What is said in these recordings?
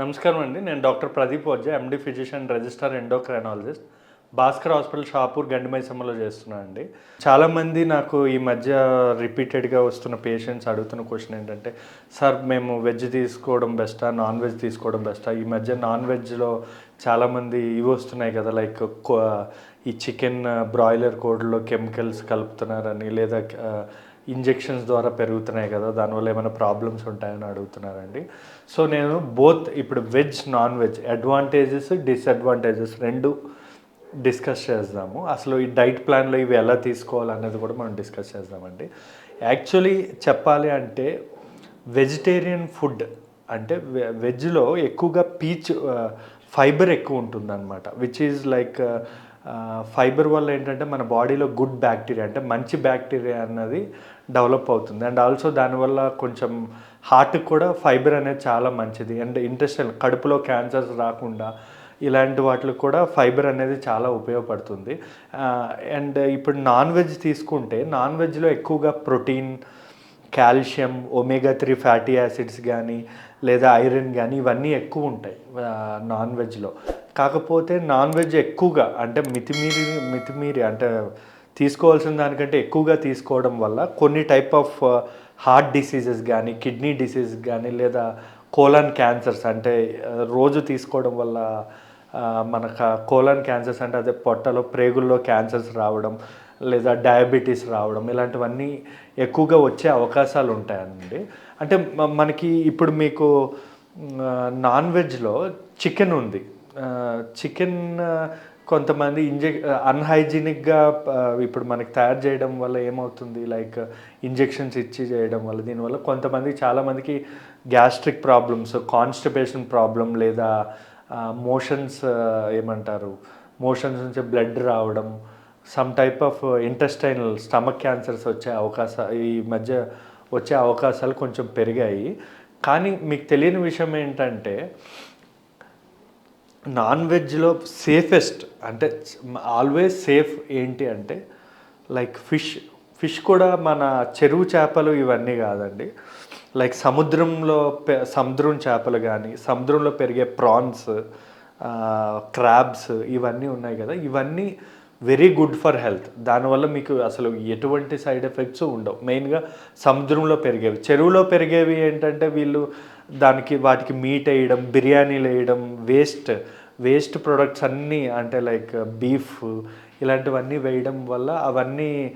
నమస్కారం అండి. నేను doctor Pradeep Vajja MD physician register endocrinologist. Bhaskar hospital Shapur గండిమైసమ్మలో చేస్తున్నాను అండి. చాలామంది నాకు ఈ మధ్య రిపీటెడ్గా వస్తున్న పేషెంట్స్ అడుగుతున్న క్వశ్చన్ ఏంటంటే సార్ మేము వెజ్ తీసుకోవడం బెస్టా? నాన్ వెజ్ తీసుకోవడం బెస్టా? ఈ మధ్య నాన్ వెజ్లో చాలామంది ఇవి వస్తున్నాయి కదా లైక్ ఈ చికెన్ బ్రాయిలర్ కోడ్లో కెమికల్స్ కలుపుతున్నారని లేదా ఇంజెక్షన్స్ ద్వారా పెరుగుతున్నాయి కదా దానివల్ల ఏమైనా ప్రాబ్లమ్స్ ఉంటాయని అడుగుతున్నారండి. సో నేను బోత్ ఇప్పుడు veg non veg advantages disadvantages రెండు డిస్కస్ చేద్దాము. అసలు ఈ డైట్ ప్లాన్లో ఇవి ఎలా తీసుకోవాలనేది కూడా మనం డిస్కస్ చేద్దామండి. యాక్చువల్లీ చెప్పాలి అంటే వెజిటేరియన్ ఫుడ్ అంటే వె- వెజ్లో ఎక్కువగా పీచ్ ఫైబర్ ఎక్కువ ఉంటుందన్నమాట విచ్ ఈజ్ లైక్ ఫైబర్ వల్ల ఏంటంటే మన బాడీలో గుడ్ బ్యాక్టీరియా అంటే మంచి బ్యాక్టీరియా అన్నది డెవలప్ అవుతుంది. అండ్ ఆల్సో దానివల్ల కొంచెం హార్ట్కి కూడా ఫైబర్ అనేది చాలా మంచిది. అండ్ ఇంట్రెస్టల్ కడుపులో క్యాన్సర్స్ రాకుండా ఇలాంటి వాటికి కూడా ఫైబర్ అనేది చాలా ఉపయోగపడుతుంది. అండ్ ఇప్పుడు నాన్ వెజ్ తీసుకుంటే నాన్ వెజ్లో ఎక్కువగా protein calcium omega three fatty acids కానీ లేదా ఐరన్ కానీ ఇవన్నీ ఎక్కువ ఉంటాయి నాన్ వెజ్లో. కాకపోతే నాన్ వెజ్ ఎక్కువగా అంటే మితిమీరి మితిమీరి అంటే తీసుకోవాల్సిన దానికంటే ఎక్కువగా తీసుకోవడం వల్ల కొన్ని టైప్ ఆఫ్ హార్ట్ డిసీజెస్ కానీ కిడ్నీ డిసీజ్ కానీ లేదా కోలాన్ క్యాన్సర్స్ అంటే రోజు తీసుకోవడం వల్ల మనకు కోలాన్ క్యాన్సర్స్ అంటే అదే పొట్టలో ప్రేగుల్లో క్యాన్సర్స్ రావడం లేదా డయాబెటీస్ రావడం ఇలాంటివన్నీ ఎక్కువగా వచ్చే అవకాశాలు ఉంటాయండి. అంటే మనకి ఇప్పుడు మీకు నాన్ వెజ్లో చికెన్ ఉంది. చికెన్ కొంతమంది ఇంజెక్ అన్హైజీనిక్గా ఇప్పుడు మనకి తయారు చేయడం వల్ల ఏమవుతుంది? లైక్ ఇంజెక్షన్స్ ఇచ్చి చేయడం వల్ల దీనివల్ల కొంతమంది చాలామందికి గ్యాస్ట్రిక్ ప్రాబ్లమ్స్ కాన్స్టిపేషన్ ప్రాబ్లం లేదా మోషన్స్ ఏమంటారు? మోషన్స్ నుంచి బ్లడ్ రావడం some type of intestinal stomach cancers వచ్చే అవకాశాలు ఈ మధ్య వచ్చే అవకాశాలు కొంచెం పెరిగాయి. కానీ మీకు తెలియని విషయం ఏంటంటే నాన్ వెజ్లో సేఫెస్ట్ అంటే ఆల్వేస్ సేఫ్ ఏంటి అంటే లైక్ ఫిష్ ఫిష్ కూడా మన చెరువు చేపలు ఇవన్నీ కాదండి. లైక్ సముద్రంలో పె- సముద్రం చేపలు కానీ సముద్రంలో పెరిగే ప్రాన్స్ క్రాబ్స్ ఇవన్నీ ఉన్నాయి కదా. ఇవన్నీ వెరీ గుడ్ ఫర్ హెల్త్. దానివల్ల మీకు అసలు ఎటువంటి సైడ్ ఎఫెక్ట్స్ ఉండవు. మెయిన్గా సముద్రంలో పెరిగేవి. చెరువులో పెరిగేవి ఏంటంటే వీళ్ళు దానికి వాటికి మీట్ వేయడం బిర్యానీలు వేయడం వేస్ట్ వేస్ట్ ప్రొడక్ట్స్ అన్నీ అంటే లైక్ బీఫ్ ఇలాంటివన్నీ వేయడం వల్ల అవన్నీ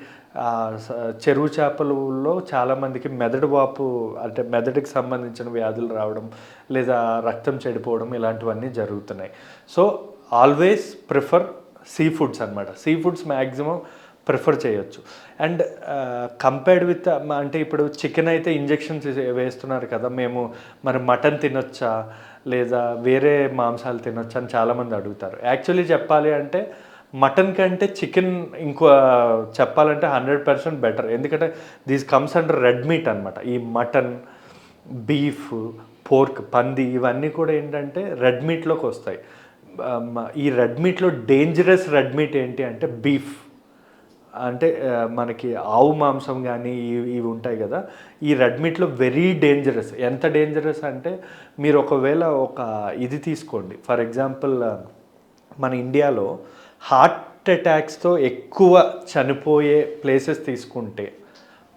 చెరువు చేపలలో చాలామందికి మెదడు వాపు అంటే మెదడుకి సంబంధించిన వ్యాధులు రావడం లేదా రక్తం చెడిపోవడం ఇలాంటివన్నీ జరుగుతున్నాయి. So always prefer sea foods అనమాట సీ ఫుడ్స్ మ్యాక్సిమం ప్రిఫర్ చేయొచ్చు. అండ్ కంపేర్డ్ విత్ అంటే ఇప్పుడు చికెన్ అయితే ఇంజెక్షన్స్ వేస్తున్నారు కదా మేము మరి మటన్ తినొచ్చా? లేదా వేరే మాంసాలు తినొచ్చా అని చాలామంది అడుగుతారు. యాక్చువల్లీ చెప్పాలి అంటే మటన్ కంటే చికెన్ ఇంకో చెప్పాలంటే హండ్రెడ్ పర్సెంట్ బెటర్. ఎందుకంటే these comes under red meat అనమాట ఈ మటన్ బీఫ్ పోర్క్ పంది ఇవన్నీ కూడా ఏంటంటే రెడ్ మీట్లోకి వస్తాయి. ఈ రెడ్ మీట్లో డేంజరస్ రెడ్ మీట్ ఏంటి అంటే బీఫ్. అంటే మనకి ఆవు మాంసం కానీ ఇవి ఇవి ఉంటాయి కదా ఈ రెడ్ మీట్లో వెరీ డేంజరస్. ఎంత డేంజరస్ అంటే మీరు ఒకవేళ ఒక ఇది తీసుకోండి. ఫర్ ఎగ్జాంపుల్ మన ఇండియాలో హార్ట్ అటాక్స్తో ఎక్కువ చనిపోయే ప్లేసెస్ తీసుకుంటే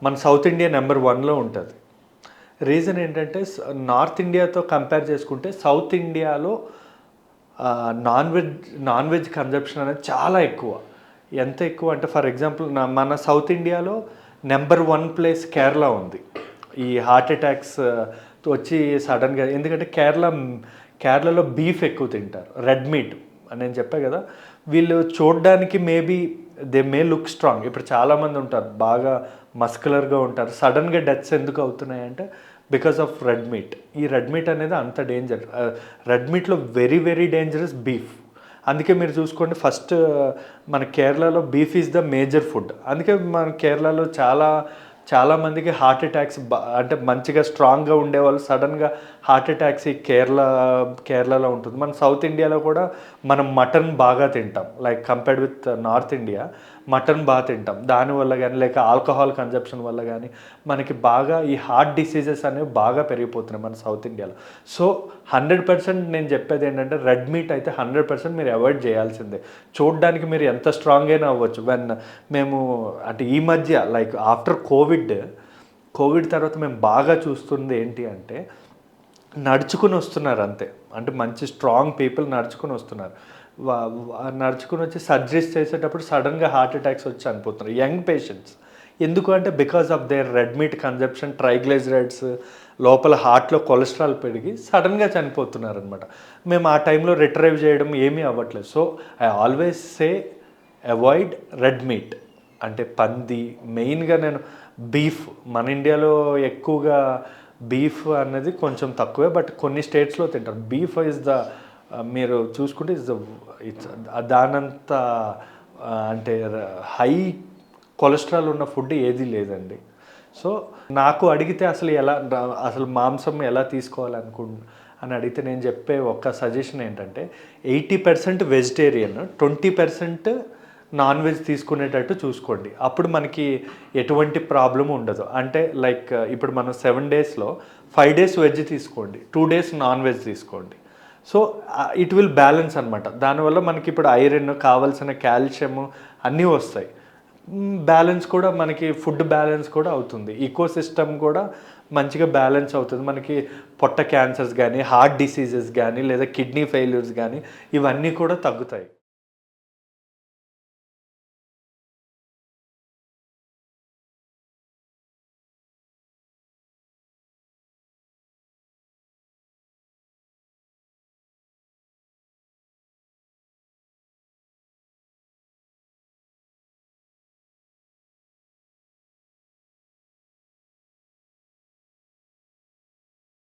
మన సౌత్ ఇండియా నెంబర్ వన్లో ఉంటుంది. రీజన్ ఏంటంటే నార్త్ ఇండియాతో కంపేర్ చేసుకుంటే సౌత్ ఇండియాలో non veg non veg consumption అనేది చాలా ఎక్కువ. ఎంత ఎక్కువ అంటే ఫర్ ఎగ్జాంపుల్ నా మన సౌత్ ఇండియాలో నెంబర్ వన్ ప్లేస్ కేరళ ఉంది. ఈ హార్ట్ అటాక్స్ uh, వచ్చి సడన్గా ఎందుకంటే కేరళ కేరళలో బీఫ్ ఎక్కువ తింటారు. రెడ్ మీట్ నేను చెప్పా కదా. వీళ్ళు చూడడానికి maybe they may look strong ఇప్పుడు చాలామంది ఉంటారు బాగా మస్కులర్గా ఉంటారు. సడన్గా డెత్స్ ఎందుకు అవుతున్నాయి అంటే బికాస్ ఆఫ్ రెడ్ మీట్ ఈ రెడ్ మీట్ అనేది అంత డేంజర్ రెడ్ మీట్లో వెరీ వెరీ డేంజరస్ బీఫ్ అందుకే మీరు చూసుకోండి ఫస్ట్ మన కేరళలో beef is the major food. అందుకే మన కేరళలో చాలా చాలామందికి హార్ట్ అటాక్స్ అంటే మంచిగా స్ట్రాంగ్గా ఉండేవాళ్ళు సడన్గా హార్ట్ అటాక్స్ ఈ కేరళ కేరళలో ఉంటుంది. మన సౌత్ ఇండియాలో కూడా మనం మటన్ బాగా తింటాం. Like compared with north India mutton బాగా తింటాం. దానివల్ల కానీ లేక ఆల్కహాల్ కన్జప్షన్ వల్ల కానీ మనకి బాగా ఈ హార్ట్ డిసీజెస్ అనేవి బాగా పెరిగిపోతున్నాయి మన సౌత్ ఇండియాలో. సో హండ్రెడ్ పర్సెంట్ నేను చెప్పేది ఏంటంటే రెడ్ మీట్ అయితే హండ్రెడ్ పర్సెంట్ మీరు అవాయిడ్ చేయాల్సిందే. చూడడానికి మీరు ఎంత స్ట్రాంగ్ అయినా అవ్వచ్చు. వెన్ మేము అంటే ఈ మధ్య లైక్ ఆఫ్టర్ కోవిడ్ కోవిడ్ తర్వాత మేము బాగా చూస్తుంది ఏంటి అంటే నడుచుకుని వస్తున్నారు అంతే. అంటే మంచి స్ట్రాంగ్ పీపుల్ నడుచుకుని వస్తున్నారు. నడుచుకుని వచ్చి సర్జరీస్ చేసేటప్పుడు సడన్గా హార్ట్ అటాక్స్ వచ్చి చనిపోతున్నారు. Young patients. ఎందుకు అంటే because of their red meat consumption triglycerides లోపల హార్ట్లో కొలెస్ట్రాల్ పెరిగి సడన్గా చనిపోతున్నారు అనమాట మేము ఆ టైంలో రిట్రైవ్ చేయడం ఏమీ అవ్వట్లేదు. So I always say avoid red meat. అంటే పంది మెయిన్గా నేను బీఫ్. మన ఇండియాలో ఎక్కువగా బీఫ్ అనేది కొంచెం తక్కువే బట్ కొన్ని స్టేట్స్లో తింటారు. బీఫ్ ఇస్ ద మీరు చూసుకుంటే ఇస్ ద ఇట్స్ దానంత అంటే హై కొలెస్ట్రాల్ ఉన్న ఫుడ్ ఏది లేదండి. సో నాకు అడిగితే అసలు ఎలా అసలు మాంసం ఎలా తీసుకోవాలనుకు అని అడిగితే నేను చెప్పే ఒక్క సజెషన్ ఏంటంటే eighty percent vegetarian twenty percent non veg తీసుకునేటట్టు చూసుకోండి. అప్పుడు మనకి ఎటువంటి ప్రాబ్లం ఉండదు. అంటే లైక్ ఇప్పుడు మనం సెవెన్ డేస్లో ఫైవ్ డేస్ వెజ్ తీసుకోండి. టూ డేస్ నాన్ వెజ్ తీసుకోండి. సో ఇట్ విల్ బ్యాలెన్స్ అనమాట దానివల్ల మనకి ఇప్పుడు ఐరన్ కావాల్సిన కాల్షియం అన్నీ వస్తాయి. బ్యాలెన్స్ కూడా మనకి ఫుడ్ బ్యాలెన్స్ కూడా అవుతుంది. ఈకో సిస్టమ్ కూడా మంచిగా బ్యాలెన్స్ అవుతుంది. మనకి పొట్ట క్యాన్సర్స్ కానీ హార్ట్ డిసీజెస్ కానీ లేదా కిడ్నీ ఫెయిల్యూర్స్ కానీ ఇవన్నీ కూడా తగ్గుతాయి.